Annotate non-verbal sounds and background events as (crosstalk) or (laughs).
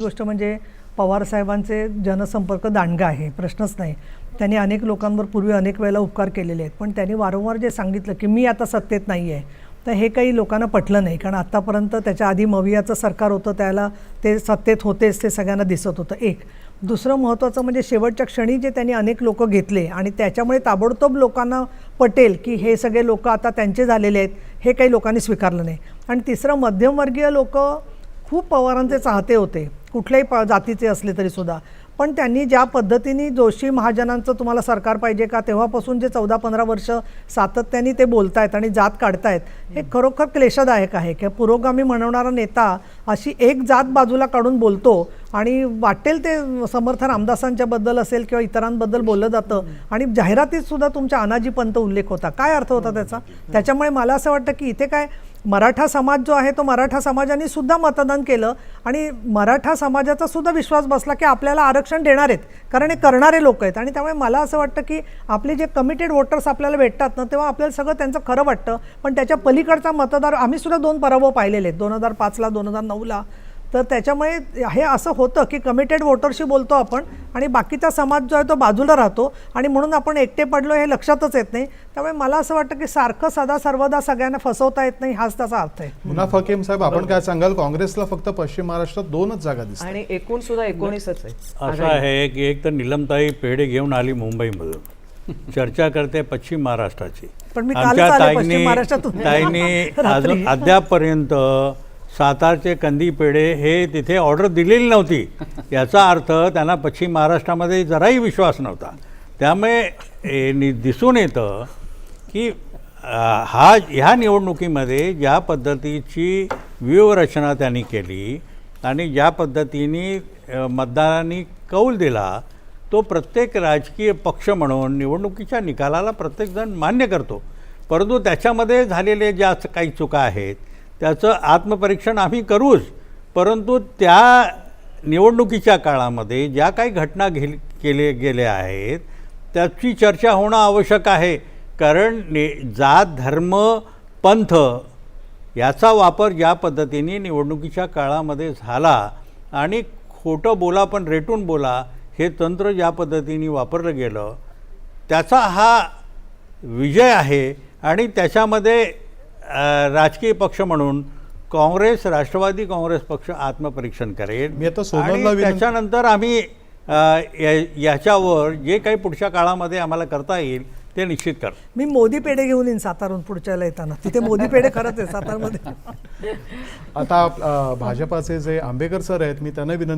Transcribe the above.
गोष्ट म्हणजे पवार साहेबांचे जनसंपर्क दांडगा आहे प्रश्नच नाही. त्यांनी अनेक लोकांवर पूर्वी अनेक वेळेला उपकार केलेले आहेत. पण त्यांनी वारंवार जे सांगितलं की मी आता सत्तेत नाही आहे तर हे काही लोकांना पटलं नाही. कारण आत्तापर्यंत त्याच्या आधी मवियाचं सरकार होतं त्याला ते सत्तेत होतेच ते सगळ्यांना दिसत होतं. एक. दुसरं महत्त्वाचं म्हणजे शेवटच्या क्षणी जे त्यांनी अनेक लोक घेतले आणि त्याच्यामुळे ताबडतोब लोकांना पटेल की हे सगळे लोक आता त्यांचे झालेले आहेत हे काही लोकांनी स्वीकारलं नाही. आणि तिसरं मध्यमवर्गीय लोक खूप पवारांचे चाहते होते. कुठल्याही प जातीचे असले तरी सुद्धा. पण त्यांनी ज्या पद्धतीने जोशी महाजनांचं तुम्हाला सरकार पाहिजे का तेव्हापासून जे चौदा पंधरा वर्ष सातत्याने ते बोलतायत आणि जात काढतायत हे खरोखर क्लेशदायक आहे. की पुरोगामी म्हणवणारा नेता अशी एक जात बाजूला काढून बोलतो आणि वाटेल ते समर्थ रामदासांच्याबद्दल असेल किंवा इतरांबद्दल बोललं जातं आणि जाहिरातीत सुद्धा तुमच्या अनाजी पंत उल्लेख होता. काय अर्थ होता त्याचा? त्याच्यामुळे मला असं वाटतं की इथे काय मराठा समाज जो आहे तो मराठा समाजाने सुद्धा मतदान केलं आणि मराठा समाजाचा सुद्धा विश्वास बसला की आपल्याला आरक्षण देणार आहेत. कारण हे करणारे लोक आहेत आणि त्यामुळे मला असं वाटतं की आपले जे कमिटेड वोटर्स आपल्याला भेटतात ना तेव्हा आपल्याला सगळं त्यांचं खरं वाटतं. पण त्याच्या पलीकडचा मतदार आम्ही सुद्धा दोन पराभव पाहिलेले आहेत. दोन हजार पाचला दोन हजार नऊला. तर त्याच्यामुळे हे असं होतं की कमिटेड वोटरशी बोलतो आपण आणि बाकीचा समाज जो आहे तो बाजूला राहतो आणि म्हणून आपण एकटे पडलो हे लक्षातच येत नाही. त्यामुळे मला असं वाटतं की सारखं सदा सर्वदा सगळ्यांना फसवता येत नाही हाच त्याचा अर्थ आहे. मुनाफ हकीम साहेब आपण काय सांगाल? काँग्रेसला फक्त पश्चिम महाराष्ट्रात दोनच जागा दिसतात. आणि एकूण सुद्धा एकोणीसच आहे. असं आहे की एक तर निलमताई पेढे घेऊन आली मुंबईमधून. चर्चा करते पश्चिम महाराष्ट्राची. पण मी कालच आले पश्चिम महाराष्ट्रातून. ताईंनी. (laughs) अजून अद्यापपर्यंत सातारचे कंदी पेढे हे तिथे ऑर्डर दिलेली नव्हती. (laughs) याचा अर्थ त्यांना पश्चिम महाराष्ट्रामध्ये जराही विश्वास नव्हता. त्यामुळे नि- दिसून येतं की हा ह्या निवडणुकीमध्ये ज्या पद्धतीची व्यूहरचना त्यांनी केली आणि ज्या पद्धतीने मतदारांनी कौल दिला तो प्रत्येक राजकीय पक्ष म्हणून निवडणुकीच्या निकालाला प्रत्येकजण मान्य करतो. परंतु त्याच्यामध्ये झालेले ज्या काही चुका आहेत त्याचं आत्मपरीक्षण आम्ही करूच. परंतु त्या निवडणुकीच्या काळामध्ये ज्या काही घटना घे केले गेल्या आहेत त्याची चर्चा होणं आवश्यक आहे. कारण ने जात धर्म पंथ याचा वापर ज्या पद्धतीने निवडणुकीच्या काळामध्ये झाला आणि खोटं बोला पण रेटून बोला हे तंत्र ज्या पद्धतीने वापरलं गेलं त्याचा हा विजय आहे आणि त्याच्यामध्ये राजकीय पक्ष म्हणून काँग्रेस राष्ट्रवादी काँग्रेस पक्ष आत्मपरीक्षण करेल. मी आता सोनलला त्याच्यानंतर आम्ही याच्यावर जे काही पुढच्या काळामध्ये आम्हाला करता येईल ते निश्चित कर मी मोदी पेढे घेऊन येईन सातारून पुढच्याला येताना तिथे मोदी पेढे खरंच आहे सातारमध्ये. (laughs) आता भाजपाचे जे आंबेकर सर आहेत मी त्यांना विनंती